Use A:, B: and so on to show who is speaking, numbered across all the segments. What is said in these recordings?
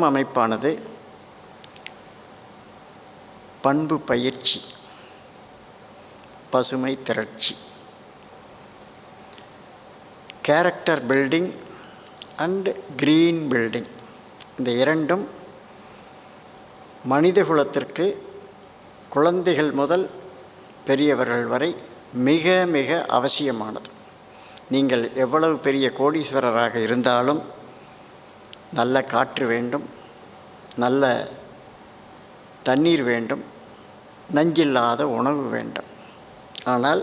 A: மனம் அமைப்பானது பண்பு பயிற்சி பசுமை திரட்சி. Character building and green building இந்த இரண்டும் மனிதகுலத்திற்கு குழந்தைகள் முதல் பெரியவர்கள் வரை மிக மிக அவசியமானது. நீங்கள் எவ்வளவு பெரிய கோடீஸ்வரராக இருந்தாலும் நல்ல காற்று வேண்டும் நல்ல தண்ணீர் வேண்டும் நஞ்சில்லாத உணவு வேண்டும். ஆனால்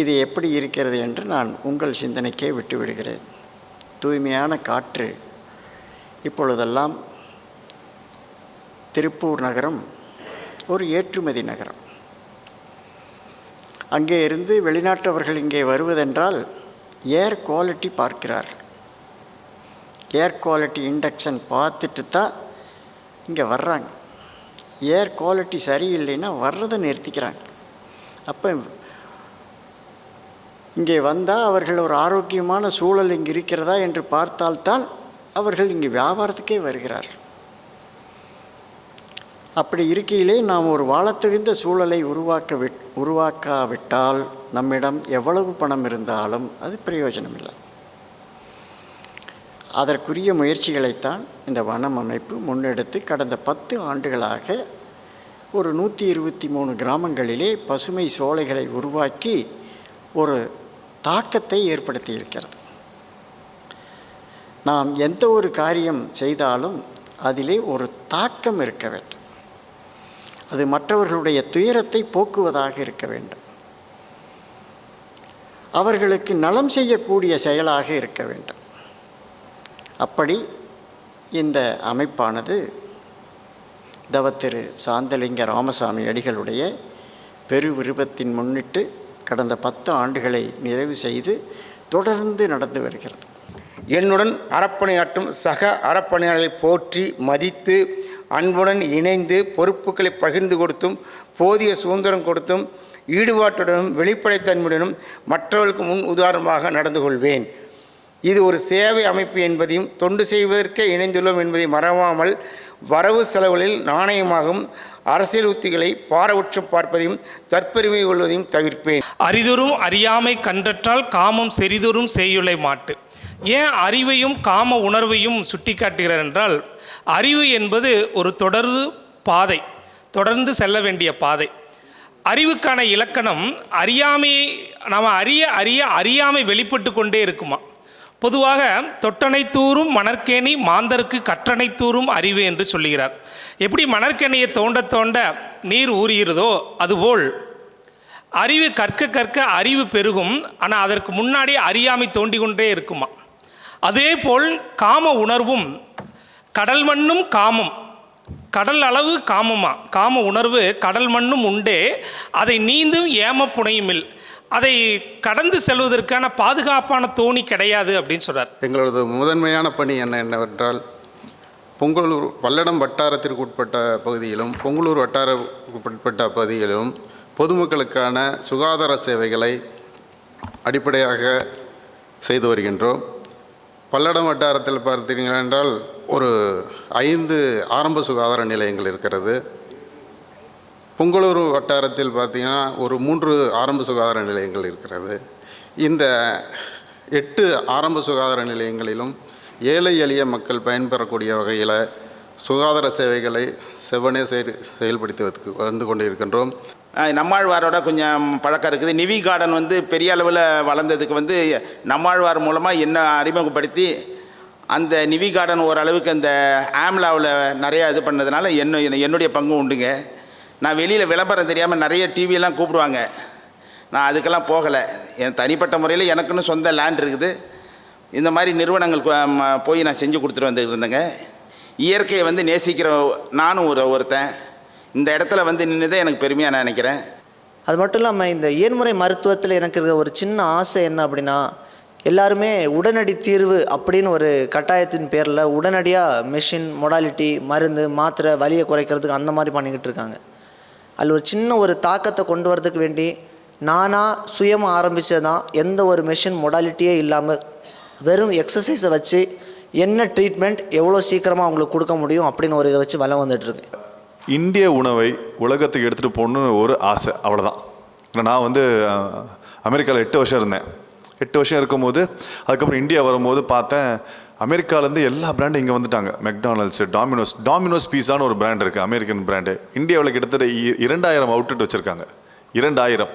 A: இது எப்படி இருக்கிறது என்று நான் உங்கள் சிந்தனைக்கே விட்டுவிடுகிறேன். தூய்மையான காற்று இப்பொழுதெல்லாம் திருப்பூர் நகரம் ஒரு ஏற்றுமதி நகரம். அங்கே இருந்து வெளிநாட்டவர்கள் இங்கே வருவதென்றால் ஏர் குவாலிட்டி பார்க்கிறார்கள் ஏர் குவாலிட்டி இண்டக்ஷன் பார்த்துட்டு தான் இங்கே வர்றாங்க. ஏர் குவாலிட்டி சரியில்லைன்னா வர்றதை நிறுத்திக்கிறாங்க. அப்போ இங்கே வந்தால் அவர்கள் ஒரு ஆரோக்கியமான சூழல் இங்கே இருக்கிறதா என்று பார்த்தால்தான் அவர்கள் இங்கே வியாபாரத்துக்கே வருகிறார்கள். அப்படி இருக்கையிலே நாம் ஒரு வாழத்தகுந்த சூழலை உருவாக்க விட் உருவாக்காவிட்டால் நம்மிடம் எவ்வளவு பணம் இருந்தாலும் அது பிரயோஜனம் இல்லை அதற்குரிய முயற்சிகளைத்தான் இந்த வனம் அமைப்பு முன்னெடுத்து கடந்த பத்து ஆண்டுகளாக ஒரு நூற்றி இருபத்தி மூணு கிராமங்களிலே பசுமை சோலைகளை உருவாக்கி ஒரு தாக்கத்தை ஏற்படுத்தி இருக்கிறது நாம் எந்த ஒரு காரியம் செய்தாலும் அதிலே ஒரு தாக்கம் இருக்க வேண்டும். அது மற்றவர்களுடைய துயரத்தை போக்குவதாக இருக்க வேண்டும். அவர்களுக்கு நலம் செய்யக்கூடிய செயலாக இருக்க வேண்டும். அப்படி இந்த அமைப்பானது தவத்திரு சாந்தலிங்க ராமசாமி அடிகளுடைய பெருவிருபத்தின் முன்னிட்டு கடந்த பத்து ஆண்டுகளை நிறைவு செய்து தொடர்ந்து நடந்து வருகிறது.
B: என்னுடன் அறப்பணியாற்றும் சக அறப்பணியாளர்களை போற்றி மதித்து அன்புடன் இணைந்து பொறுப்புகளை பகிர்ந்து கொடுத்தும் போதிய சுதந்திரம் கொடுத்தும் ஈடுபாட்டுடனும் வெளிப்படைத்தன்மையுடனும் மற்றவர்களுக்கு முன் உதாரணமாக நடந்து கொள்வேன். இது ஒரு சேவை அமைப்பு என்பதையும் தொண்டு செய்வதற்கே இணைந்துள்ளோம் என்பதை மறவாமல் வரவு செலவுகளில் நாணயமாகவும் அரசியல் உத்திகளை பாரபட்சம் பார்ப்பதையும் தற்பெருமை கொள்வதையும் தவிர்ப்பேன்.
C: அரிதொரும் அறியாமை கண்டற்றால் காமம் செறிதொரும் செய்யுளை மாட்டு. ஏன் அறிவையும் காம உணர்வையும் சுட்டிக்காட்டுகிறார் என்றால் அறிவு என்பது ஒரு தொடர்ந்து பாதை தொடர்ந்து செல்ல வேண்டிய பாதை. அறிவுக்கான இலக்கணம் அறியாமையை நாம் அறிய அறிய அறியாமை வெளிப்பட்டு கொண்டே இருக்குமா? பொதுவாக தொட்டனை தூறும் மணற்கேணி மாந்தருக்கு கற்றனை தூறும் அறிவு என்று சொல்லுகிறார். எப்படி மணற்கேணியை தோண்ட தோண்ட நீர் ஊறுகிறதோ அதுபோல் அறிவு கற்க கற்க அறிவு பெருகும். ஆனால் அதற்கு முன்னாடி அறியாமை தோண்டிக்கொண்டே இருக்குமா? அதே போல் காம உணர்வும் கடல் மண்ணும் காமம். கடல் அளவு காமமா? காம உணர்வு கடல் மண்ணும் உண்டே. அதை நீந்தும் ஏம புனையுமில். அதை கடந்து செல்வதற்கான பாதுகாப்பான தோணி கிடையாது அப்படின்னு சொல்கிறார்
D: எங்களது முதன்மையான பணி என்ன என்னவென்றால் பொங்கலூர் பல்லடம் வட்டாரத்திற்கு உட்பட்ட பகுதியிலும் பொங்கலூர் வட்டாரத்திற்கு உட்பட்ட பகுதியிலும் பொதுமக்களுக்கான சுகாதார சேவைகளை அடிப்படையாக செய்து வருகின்றோம். பல்லடம் வட்டாரத்தில் பார்த்தீங்கன்னா என்றால் ஒரு ஐந்து ஆரம்ப சுகாதார நிலையங்கள் இருக்கிறது. பொங்கலூர் வட்டாரத்தில் பார்த்தீங்கன்னா ஒரு மூன்று ஆரம்ப சுகாதார நிலையங்கள் இருக்கிறது. இந்த எட்டு ஆரம்ப சுகாதார நிலையங்களிலும் ஏழை எளிய மக்கள் பயன்பெறக்கூடிய வகையில் சுகாதார சேவைகளை செவ்வனே செயல் செயல்படுத்துவதற்கு வந்து கொண்டிருக்கின்றோம்.
E: இருக்கின்றோம் நம்மாழ்வாரோட கொஞ்சம் பழக்கம் இருக்குது. நிவி கார்டன் வந்து பெரிய அளவில் வளர்ந்ததுக்கு வந்து நம்மாழ்வார் மூலமாக என்ன அறிமுகப்படுத்தி அந்த நிவி கார்டன் ஓரளவுக்கு அந்த ஆம்லாவில் நிறையா இது பண்ணதுனால என்ன என்னுடைய பங்கு உண்டுங்க. நான் வெளியில் விளம்பரம் தெரியாமல் நிறைய டிவியெல்லாம் கூப்பிடுவாங்க. நான் அதுக்கெல்லாம் போகலை. என் தனிப்பட்ட முறையில் எனக்குன்னு சொந்த லேண்ட் இருக்குது. இந்த மாதிரி நிறுவனங்கள் போய் நான் செஞ்சு கொடுத்துட்டு வந்துட்டு இருந்தேங்க. இயற்கையை வந்து நேசிக்கிற நானும் ஒரு ஒருத்தன். இந்த இடத்துல வந்து நின்றுதே எனக்கு பெருமையாக நான் நினைக்கிறேன்.
F: அது மட்டும் இல்லாமல் இந்த இயன்முறை மருத்துவத்தில் எனக்கு இருக்கிற ஒரு சின்ன ஆசை என்ன அப்படின்னா எல்லாருமே உடனடி தீர்வு அப்படின்னு ஒரு கட்டாயத்தின் பேரில் உடனடியாக மெஷின் மொடாலிட்டி மருந்து மாத்திரை வலியை குறைக்கிறதுக்கு அந்த மாதிரி பண்ணிக்கிட்டு இருக்காங்க. அதில் ஒரு சின்ன ஒரு தாக்கத்தை கொண்டு வரதுக்கு வேண்டி நானாக சுயமாக ஆரம்பித்தது தான் எந்த ஒரு மெஷின் மொடாலிட்டியே இல்லாமல் வெறும் எக்ஸசைஸை வச்சு என்ன ட்ரீட்மெண்ட் எவ்வளோ சீக்கிரமாக அவங்களுக்கு கொடுக்க முடியும் அப்படின்னு ஒரு இதை வச்சு வளம் வந்துட்டுருக்கு.
G: இந்திய உணவை உலகத்துக்கு எடுத்துகிட்டு போகணுன்னு ஒரு ஆசை அவ்வளோதான் நான் வந்து அமெரிக்காவில் எட்டு வருஷம் இருந்தேன். எட்டு வருஷம் இருக்கும்போது அதுக்கப்புறம் இந்தியா வரும்போது பார்த்தேன் அமெரிக்காலேருந்து எல்லா பிராண்டும் இங்கே வந்துட்டாங்க. மெக்டானல்ட்ஸ் டாமினோஸ் டாமினோஸ் பீஸான்னு ஒரு பிராண்ட் இருக்குது அமெரிக்கன் பிராண்டு இந்தியாவில் கிட்டத்தட்ட இ- இரண்டாயிரம் அவுட்லெட் வச்சுருக்காங்க. இரண்டாயிரம்.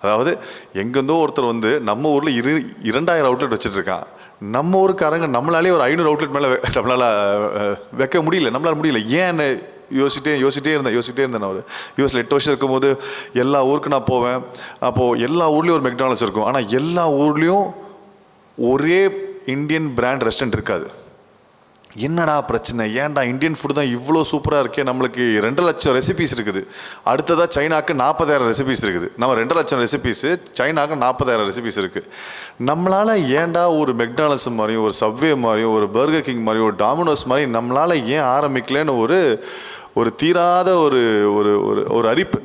G: அதாவது எங்கேருந்தோ ஒருத்தர் வந்து நம்ம ஊரில் இரு இரண்டாயிரம் அவுட்லெட் வச்சுட்டு இருக்கான் நம்ம ஊருக்காரங்க நம்மளாலே ஒரு ஐநூறு அவுட்லெட் மேலே நம்மளால் வைக்க முடியல. நம்மளால் முடியல. ஏன்னு யோசிச்சிட்டே யோசிச்சிட்டே இருந்தேன் யோசிச்சிட்டே இருந்தேன் நான் ஒரு. யூஎஸில் எட்டு வருஷம் இருக்கும்போது எல்லா ஊருக்கு நான் போவேன். அப்போது எல்லா ஊர்லேயும் ஒரு மெக்டானல்ஸ் இருக்கும். ஆனால் எல்லா ஊர்லேயும் ஒரே இந்தியன் பிராண்ட் ரெஸ்டாரண்ட் இருக்காது. என்னடா பிரச்சனை? ஏன்டா இந்தியன் ஃபுட் தான் இவ்வளோ சூப்பராக இருக்கே? நம்மளுக்கு ரெண்டு லட்சம் ரெசிபிஸ் இருக்குது. அடுத்ததாக சைனாக்கு நாற்பதாயிரம் ரெசிபிஸ் இருக்குது. நம்ம ரெண்டு லட்சம் ரெசிபிஸு சைனாக்கு நாற்பதாயிரம் ரெசிபிஸ் இருக்குது நம்மளால் ஏன்டா ஒரு மெக்டானல்ஸ் மாதிரியும் ஒரு சப்வே மாதிரியும் ஒரு பர்கர் கிங் மாதிரியும் ஒரு டாமினோஸ் மாதிரி நம்மளால் ஏன் ஆரம்பிக்கலன்னு ஒரு ஒரு தீராத ஒரு ஒரு ஒரு ஒரு அரிப்பு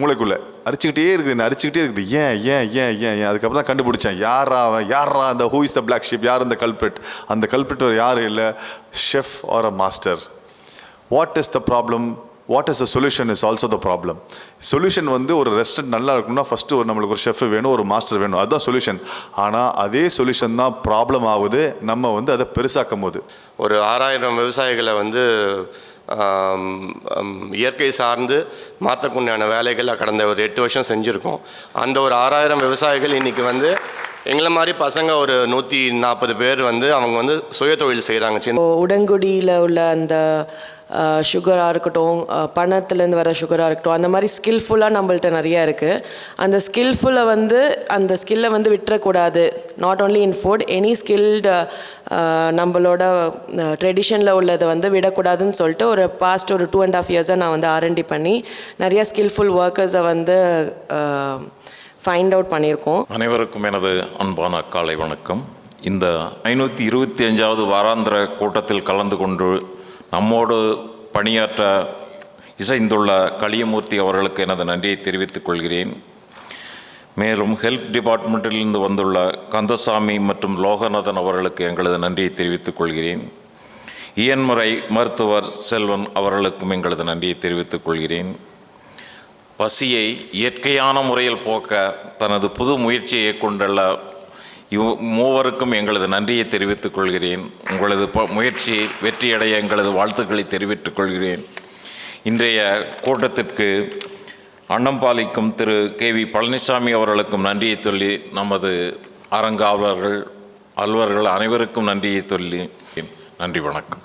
G: மூளைக்குள்ளே அரிச்சுக்கிட்டே இருக்குது என்ன அரிச்சுக்கிட்டே இருக்குது. ஏன் ஏன் ஏன் ஏன் ஏன்? அதுக்கப்புறம் தான் கண்டுபிடிச்சேன். யாரா அவன்? யாரா அந்த who is the black sheep யார் இந்த கல்பிரிட் அந்த கல்பிரிட் ஒரு யார் இல்லை? Chef or a master what is the problem what is the solution is also the problem solution வந்து ஒரு ரெஸ்டாரண்ட் நல்லா இருக்கும்னா ஃபஸ்ட்டு ஒரு நம்மளுக்கு ஒரு ஷெஃப் வேணும் ஒரு மாஸ்டர் வேணும். அதுதான் சொல்யூஷன் ஆனால் அதே சொல்யூஷன் தான் ப்ராப்ளம் ஆகுது. நம்ம வந்து அதை பெருசாக்கும் போது
H: ஒரு ஆறாயிரம் விவசாயிகளை வந்து இயற்கை சார்ந்து மாற்றக்குண்டான வேலைகளை கடந்த ஒரு எட்டு வருஷம் செஞ்சுருக்கோம். அந்த ஒரு ஆறாயிரம் விவசாயிகள் இன்றைக்கி வந்து எங்களை மாதிரி பசங்க ஒரு நூற்றி நாற்பது பேர் வந்து அவங்க வந்து சுயதொழில் செய்கிறாங்க சின்ன
I: உடங்குடியில் உள்ள அந்த சுகராக இருக்கட்டும் பணத்துலேருந்து வர சுகராக இருக்கட்டும் அந்த மாதிரி ஸ்கில்ஃபுல்லாக நம்மள்ட்ட நிறைய இருக்குது அந்த ஸ்கில்ஃபுல்லை வந்து அந்த ஸ்கில்லை வந்து விட்டுறக்கூடாது. Not only in food any skilled நம்மளோட ட்ரெடிஷனில் உள்ளதை வந்து விடக்கூடாதுன்னு சொல்லிட்டு ஒரு பாஸ்ட் ஒரு டூ அண்ட் ஆஃப் இயர்ஸாக நான் வந்து ஆர்என்டி பண்ணி நிறைய ஸ்கில்ஃபுல் ஒர்க்கர்ஸை வந்து ஃபைண்ட் அவுட் பண்ணியிருக்கோம்.
J: அனைவருக்கும் எனது அன்பான காலை வணக்கம். இந்த ஐநூற்றி இருபத்தி அஞ்சாவது வாராந்திர கூட்டத்தில் கலந்து கொண்டு நம்மோடு பணியாற்ற இசைந்துள்ள களியமூர்த்தி அவர்களுக்கு எனது நன்றியை தெரிவித்துக் கொள்கிறேன். மேலும் ஹெல்த் டிபார்ட்மெண்ட்டிலிருந்து வந்துள்ள கந்தசாமி மற்றும் லோகநாதன் அவர்களுக்கு எங்களது நன்றியை தெரிவித்துக் கொள்கிறேன். இயன்முறை மருத்துவர் செல்வன் அவர்களுக்கும் எங்களது நன்றியை தெரிவித்துக் கொள்கிறேன். பசியை இயற்கையான முறையில் போக்க தனது புது முயற்சியை கொண்டுள்ள இவ் மூவருக்கும் எங்களது நன்றியை தெரிவித்துக் கொள்கிறேன். உங்களது ப முயற்சி வெற்றியடைய எங்களது வாழ்த்துக்களை தெரிவித்துக் கொள்கிறேன். இன்றைய கூட்டத்திற்கு அன்னம்பாலிக்கும் திரு கே வி பழனிசாமி அவர்களுக்கும் நன்றியை சொல்லி நமது அரங்காவலர்கள் அலுவலர்கள் அனைவருக்கும் நன்றியை சொல்லி நன்றி வணக்கம்.